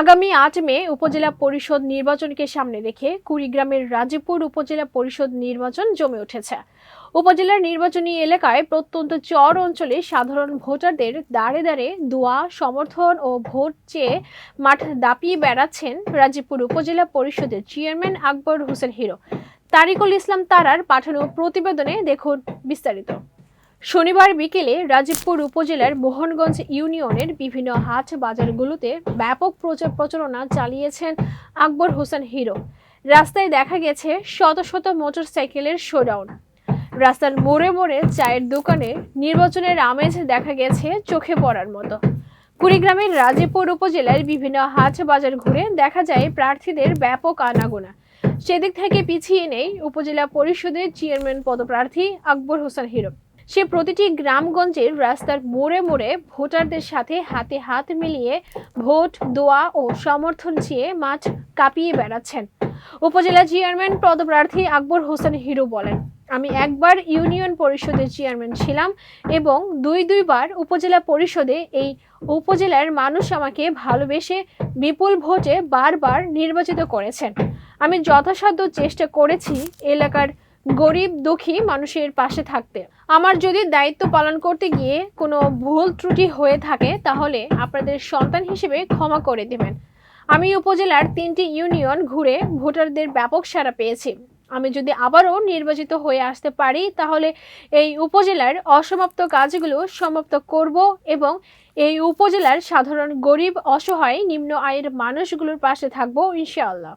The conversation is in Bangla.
আগামী আট মে উপজেলা পরিষদ নির্বাচনকে সামনে রেখে কুড়িগ্রামের রাজীপুর উপজেলা পরিষদ নির্বাচন জমে উঠেছে। উপজেলার নির্বাচনী এলাকায় প্রত্যন্ত চর অঞ্চলে সাধারণ ভোটারদের দাঁড়ে দাঁড়ে দোয়া, সমর্থন ও ভোট চেয়ে মাঠ দাপিয়ে বেড়াচ্ছেন রাজীপুর উপজেলা পরিষদের চেয়ারম্যান আকবর হোসেন হিরো। তারিকুল ইসলাম তারার পাঠানো প্রতিবেদনে দেখুন বিস্তারিত। শনিবার বিকেলে রাজীবপুর উপজেলার মোহনগঞ্জ ইউনিয়নের বিভিন্ন হাট বাজারগুলোতে ব্যাপক প্রচার প্রচারণা চালিয়েছেন আকবর হোসেন হিরো। রাস্তায় দেখা গেছে শত শত মোটর মোটরসাইকেলের শোডাউন। রাস্তার মোড়ে মোড়ে চায়ের দোকানে নির্বাচনের আমেজ দেখা গেছে চোখে পড়ার মতো। কুড়িগ্রামের রাজীবপুর উপজেলার বিভিন্ন হাট বাজার ঘুরে দেখা যায় প্রার্থীদের ব্যাপক আনাগোনা। সেদিক থেকে পিছিয়ে নেই উপজেলা পরিষদের চেয়ারম্যান পদপ্রার্থী আকবর হোসেন হিরো। সে প্রতিটি গ্রামগঞ্জের রাস্তার মোড়ে মোড়ে ভোটারদের সাথে হাতে হাত মিলিয়ে ভোট, দোয়া ও সমর্থন চেয়ে মাঠ কাঁপিয়ে বেড়াচ্ছেন। উপজেলা চেয়ারম্যান পদপ্রার্থী আকবর হোসেন হিরো বলেন, আমি একবার ইউনিয়ন পরিষদের চেয়ারম্যান ছিলাম এবং দুই দুইবার উপজেলা পরিষদে এই উপজেলার মানুষ আমাকে ভালোবেসে বিপুল ভোটে বারবার নির্বাচিত করেছেন। আমি যথাসাধ্য চেষ্টা করেছি এলাকার গরিব, দুঃখী মানুষের পাশে থাকতে। আমার যদি দায়িত্ব পালন করতে গিয়ে কোনো ভুল ত্রুটি হয়ে থাকে, তাহলে আপনাদের সন্তান হিসেবে ক্ষমা করে দেবেন। আমি উপজেলার তিনটি ইউনিয়ন ঘুরে ভোটারদের ব্যাপক সাড়া পেয়েছি। আমি যদি আবারও নির্বাচিত হয়ে আসতে পারি, তাহলে এই উপজেলার অসমাপ্ত কাজগুলো সমাপ্ত করব এবং এই উপজেলার সাধারণ গরিব, অসহায়, নিম্ন আয়ের মানুষগুলোর পাশে থাকব, ইনশাআল্লাহ।